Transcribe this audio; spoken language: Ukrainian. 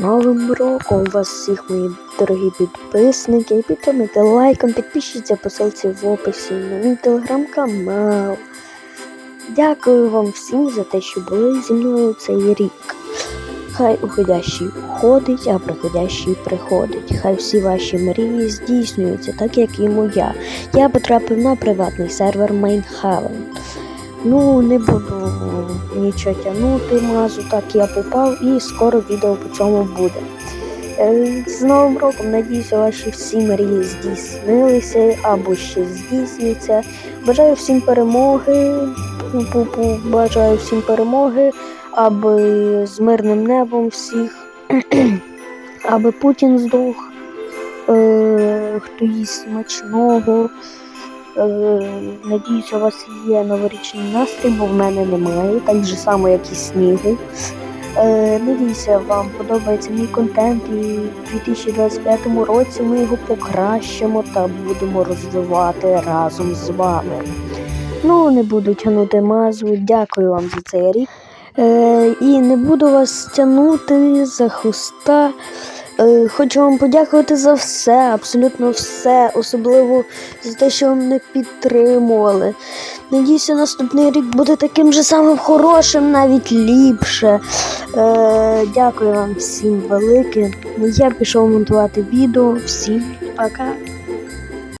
Новим роком вас всіх, мої дорогі підписники. Підтримуйте лайком, підпишіться по ссылці в описі на мій телеграм-канал. Дякую вам всім за те, що були зі мною цей рік. Хай уходящий уходить, а приходящий приходить. Хай всі ваші мрії здійснюються, так як і моя. Я потрапив на приватний сервер Майнхавен. Ну, не буду нічого тягнути мазу, так я попав і скоро відео по цьому буде. Е, З Новим роком, надіюся, ваші всі мрії здійснилися або ще здійсняться. Бажаю всім перемоги. Бажаю всім перемоги, аби з мирним небом всіх, аби Путін здох, е, хто їсть смачного. Е, Надіюся, у вас є новорічний настрій, бо в мене немає, так же само, як і снігу. Е, Надіюся, вам подобається мій контент і в 2025 році ми його покращимо та будемо розвивати разом з вами. Ну, не буду тягнути мазву. Дякую вам за цей рік. Е, і не буду вас тягнути за хуста. Е, Хочу вам подякувати за все, абсолютно все, особливо за те, що ви мене підтримували. Надіюся, наступний рік буде таким же самим хорошим, навіть ліпше. Е, дякую вам всім велике. Я пішов монтувати відео. Всім пока.